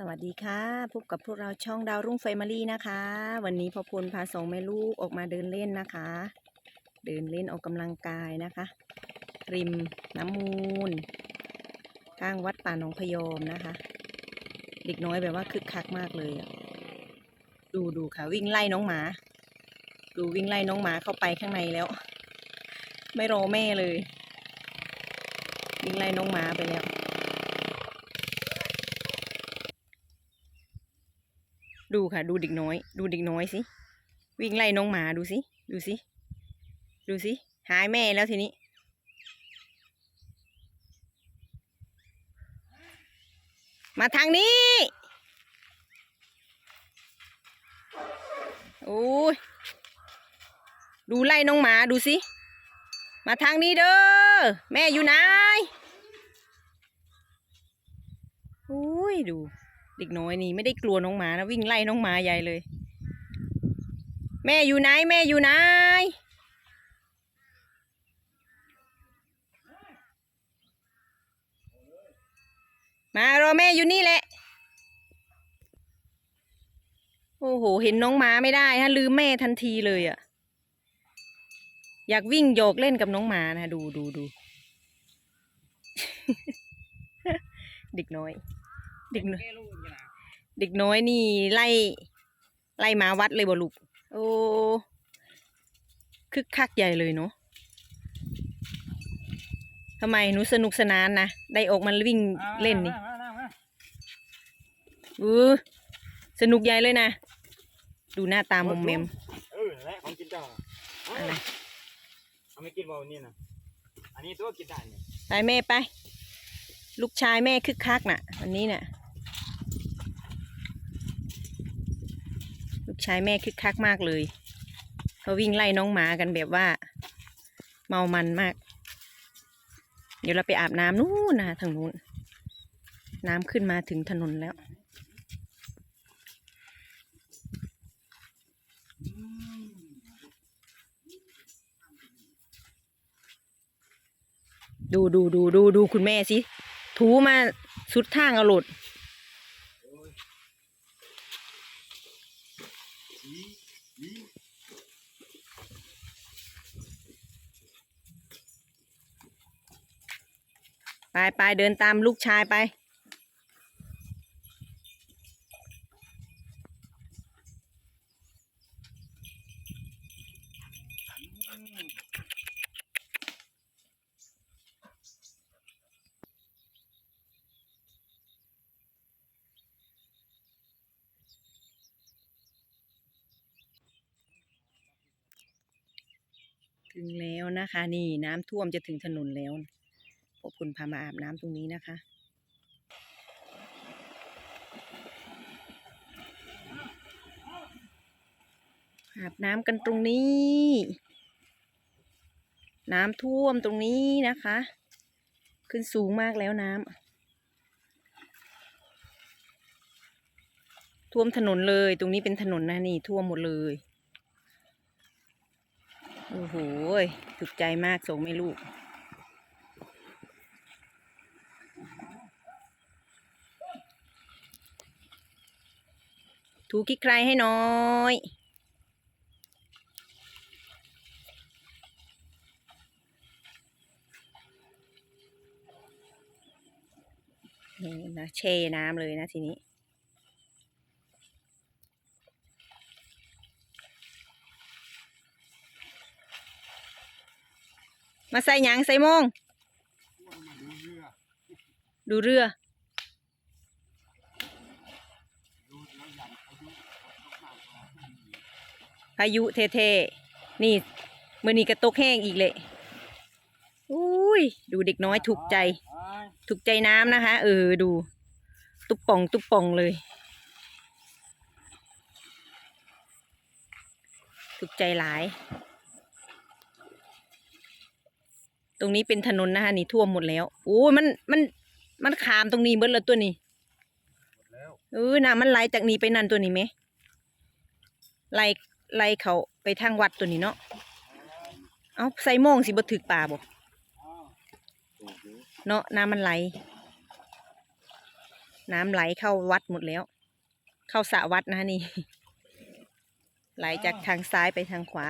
สวัสดีค่ะ พบกับพวกเราช่องดาวรุ่งไฟมารีนะคะ วันนี้พ่อพลพาสองแม่ลูกออกมาเดินเล่นนะคะ เดินเล่นออกกำลังกายนะคะ ริมน้ำมูล ข้างวัดป่าหนองพยอมนะคะ เด็กน้อยแบบว่าคึกคักมากเลย ดูดูค่ะ วิ่งไล่น้องหมา ดูวิ่งไล่น้องหมาเข้าไปข้างในแล้ว ไม่รอแม่เลย วิ่งไล่น้องหมาไปแล้ว ดูค่ะ ดูเด็กน้อย ดูเด็กน้อยสิ วิ่งไล่น้องหมาดูสิ ดูสิ ดูสิ หายแม่แล้วทีนี้ มาทางนี้ โอ้ย ดูไล่น้องหมาดูสิ มาทางนี้เด้อ แม่อยู่ไหนโอ้ย ดู เด็กน้อยนี่ไม่ได้กลัวน้องหมานะวิ่งไล่น้องหมาใหญ่เลย แม่อยู่ไหนแม่อยู่ไหนมารอแม่อยู่นี่แหละ โอ้โห เห็นน้องหมาไม่ได้ฮะลืมแม่ทันทีเลยอะ่ะ อยากวิ่งโยกเล่นกับน้องหมานะ ดูดูดู เด็กน้อย เด็กน้อยเด็กน้อยนี่ไล่ไล่หมาวัดเลยบ่ลูกโอ้คึกคักใหญ่เลยเนาะทำไมหนูสนุกสนานนะได้ออกมาวิ่งเล่นนี่อือสนุกใหญ่เลยนะ ดูหน้าตามอมเมมเออและของกินเจ้าอะไรเอาไม่กินบ่วันนี้นะอันนี้ตัวกินได้เนี่ยไปแม่ไป ลูกชายแม่คึกคักน่ะวันนี้น่ะ ลูกชายแม่คึกคักมากเลยเขาวิ่งไล่น้องหมากันแบบว่า เมามันมาก เดี๋ยวเราไปอาบน้ำนู่นนะทางนู้น น้ำขึ้นมาถึงถนนแล้ว ดูดูดูดูดูคุณแม่สิ ถูมาสุดทางเอาหลด ไปไปเดินตามลูกชายไป ถึงแล้วนะคะ นี่น้ำท่วมจะถึงถนนแล้วพวก คุณพามาอาบน้ำตรงนี้นะคะ อาบน้ำกันตรงนี้ น้ำท่วมตรงนี้นะคะ ขึ้นสูงมากแล้วน้ำท่วมถนนเลย ตรงนี้เป็นถนนนะนี่ท่วมหมดเลยโอ้โหถูกใจมากส่งไม่ลูก ถูขี้ใครให้น้อยนี่นะเชน้ำเลยนะทีนี้ มาใส่หยังใส่โมง ดูเรือ พายุเทๆนี่มือนี้กระตกแห้งอีกเลยอุ้ย ดูเด็กน้อยถูกใจ ถูกใจน้ำนะคะ เออ ดู ตุบป่อง ตุบป่องเลย ถูกใจหลาย ตรงนี้เป็นถนนนะคะนี่ท่วมหมดแล้ว โอ้ยมัน มัน มันขามตรงนี้เบิดแล้วตัวนี้แล้วเออน้ำมันไหลจากนี้ไปนั่นตัวนี้ไหมไหล ไหลเขาไปทางวัดตัวนี้เนาะ เอาใส่โมงสิบ่ถึกป่าบ่เนาะน้ำมันไหล น้ำไหลเข้าวัดหมดแล้ว เข้าสระวัดนะนี่ ไหลจากทางซ้ายไปทางขวา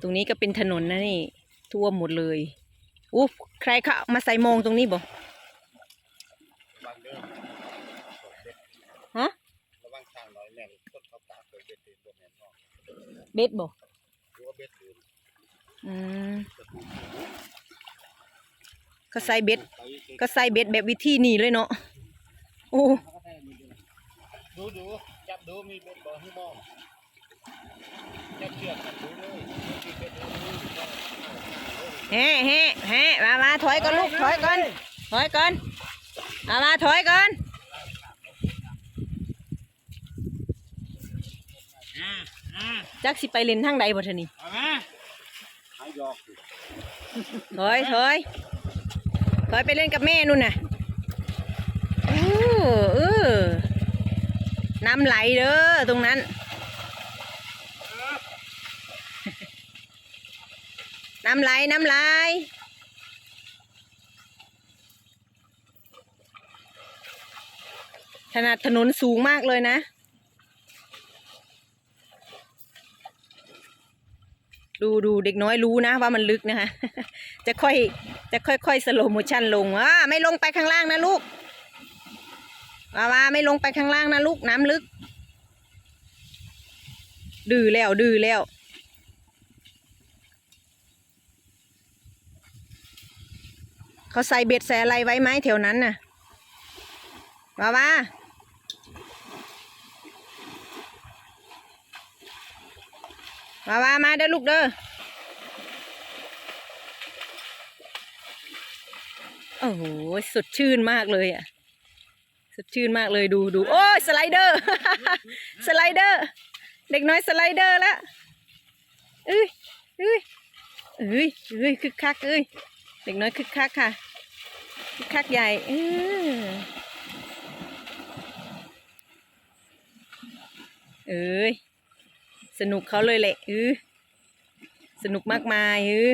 ตรงนี้ก็เป็นถนนนะนี่ท่วมหมดเลยอู้ใครเขามาใส่โมงตรงนี้บ่ บางเรื่อง ฮะ ระวังทางน้อยแม่นต้นเขาตากเคยเบ็ดตีนบ่แม่นเนาะเบ็ดบ่หรือว่าเบ็ดตีนอืมก็ใส่เบ็ด ก็ใส่เบ็ดแบบวิธีนี้เลยเนาะโอ้ดูดูจับดูมีเบ็ดบ่ให้มองจับเชือกจับดูเลยมีเบ็ดดูดูแฮ่แฮ่แฮ่มามาถอยก่อนลูกถอยก่อนถอยก่อนมามาถอยก่อน อ่าอ่า จักสิไปเล่นทางใดบ่เทานี่เอามาหายอกสิถอยถอยถอยไปเล่นกับแม่นู่นน่ะเออเออน้ำไหลเด้อตรงนั้น น้ำไหลน้ำไหลขนาดถนนสูงมากเลยนะ ดูดูเด็กน้อยรู้นะว่ามันลึกนะคะ จะค่อยจะค่อยๆสโลโมชันลงอ่าไม่ลงไปข้างล่างนะลูกวาวาไม่ลงไปข้างล่างนะลูกน้ำลึก ดื้อแล้วดื้อแล้ว เขาใส่เบ็ดใส่อะไรไว้ไหมแถวนั้นน่ะวาวา วาวามาเด้อลูกเด้อโอ้โหสดชื่นมากเลยอะสดชื่นมากเลยดูดูโอ้ยสไลเดอร์ สไลเดอร์ เด็กน้อยสไลเดอร์ล้วเอ้ยเอ้ยเอ้ยเอ้ยคึกคักเอ้ยเด็กน้อยคึกคักค่ะคึกคักใหญ่เออเอ้ย สนุกเขาเลยแหละเออสนุกมากมายเออ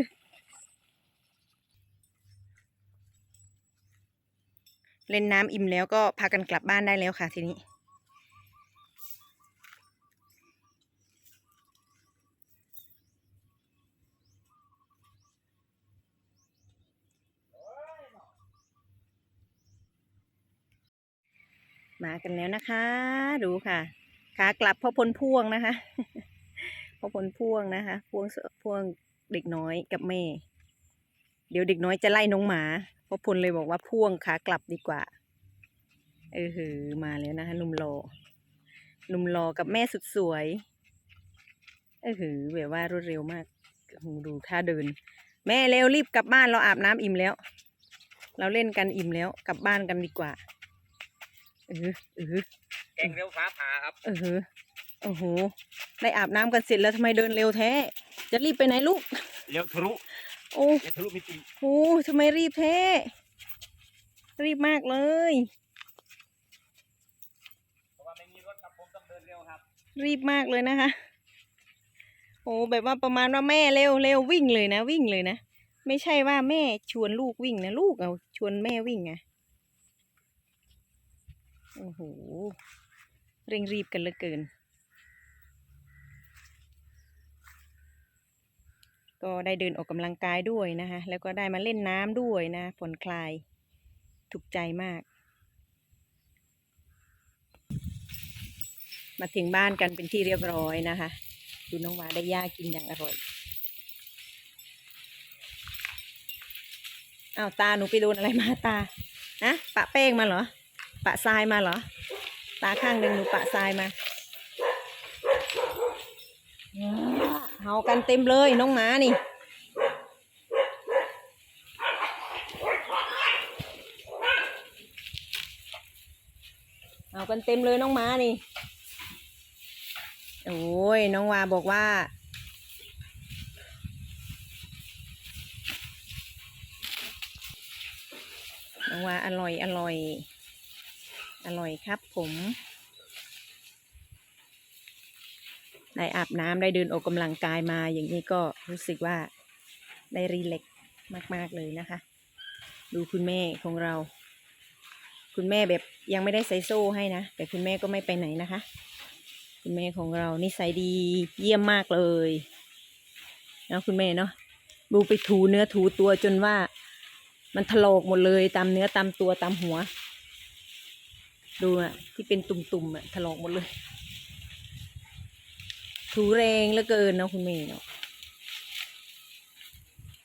เล่นน้ำอิ่มแล้วก็พากันกลับบ้านได้แล้วค่ะทีนี้ มากันแล้วนะคะ ดูค่ะ ขากลับพ่อพลพ่วงนะคะ พ่อพลพ่วงนะคะ พ่วงเสพ่วงเด็กน้อยกับแม่ เดี๋ยวเด็กน้อยจะไล่น้องหมาพ่อพลเลยบอกว่าพ่วงขากลับดีกว่า เออหือมาแล้วนะคะหนุ่มรอหนุ่มรอกับแม่สุดสวย เออหือแบบว่ารวดเร็วมากโอ้โหดูท่าเดิน แม่เร็วรีบกลับบ้านเราอาบน้ำอิ่มแล้ว เราเล่นกันอิ่มแล้วกลับบ้านกันดีกว่าเออเออเก่งเร็วฟ้าผ่าครับ เออ โอ้โห ได้อาบน้ำกันเสร็จแล้วทำไมเดินเร็วแท้ จะรีบไปไหนลูกเร็วทะลุโอ้เร็วทะลุมิติโหทำไมรีบแท้ รีบมากเลย เพราะว่าไม่มีรถครับผมต้องเดินเร็วครับรีบมากเลยนะคะ โอ้แบบว่าประมาณว่าแม่เร็วเร็ววิ่งเลยนะ วิ่งเลยนะ ไม่ใช่ว่าแม่ชวนลูกวิ่งนะ ลูกเอาชวนแม่วิ่งไงโอ้โห เร่งรีบกันเหลือเกิน ก็ได้เดินออกกำลังกายด้วยนะคะ แล้วก็ได้มาเล่นน้ำด้วยนะผ่อนคลายถูกใจมาก มาถึงบ้านกันเป็นที่เรียบร้อยนะคะ ดูน้องวาได้ย่ากินอย่างอร่อยอ้าวตาหนูไปโดนอะไรมาตาฮะปะแป้งมาเหรอ ปะทรายมาเหรอ ตาข้างหนึ่งหนูปะทรายมา เห่ากันเต็มเลยน้องหมานี่เอากันเต็มเลยน้องหมานี่ โอ้ยน้องวาบอกว่าน้องวาอร่อยอร่อย อร่อยครับผม ได้อาบน้ำได้เดินออกกำลังกายมาอย่างนี้ก็รู้สึกว่าได้รีแล็กมาก ๆ เลยนะคะ ดูคุณแม่ของเรา คุณแม่แบบยังไม่ได้ใส่โซ่ให้นะ แต่คุณแม่ก็ไม่ไปไหนนะคะ คุณแม่ของเรานิสัยดีเยี่ยมมากเลยนะคุณแม่เนาะดูไปถูเนื้อถูตัวจนว่า มันถลอกหมดเลยตามเนื้อตามตัวตามหัว ดูอะที่เป็นตุ่มๆอะถลอกหมดเลย ถูแรงเหลือเกินนะคุณแม่เนาะ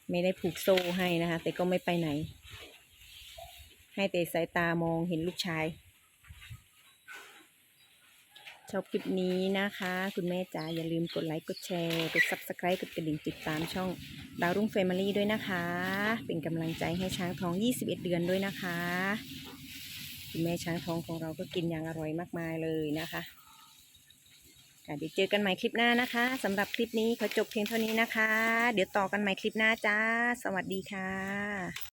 ไม่ได้ผูกโซ่ให้นะคะ แต่ก็ไม่ไปไหน ให้แต่สายตามองเห็นลูกชาย ชอบคลิปนี้นะคะ คุณแม่จ๋าอย่าลืมกดไลค์ กดแชร์กด subscribe กดกระดิ่งติดตามช่องดาวรุ่งเฟมิลี่ด้วยนะคะ เป็นกำลังใจให้ช้างทอง 21 เดือนด้วยนะคะ คุณแม่ช้างทองของเราก็กินอย่างอร่อยมากมายเลยนะคะ เดี๋ยวเจอกันใหม่คลิปหน้านะคะสำหรับคลิปนี้ขอจบเพียงเท่านี้นะคะ เดี๋ยวต่อกันใหม่คลิปหน้าจ้า สวัสดีค่ะ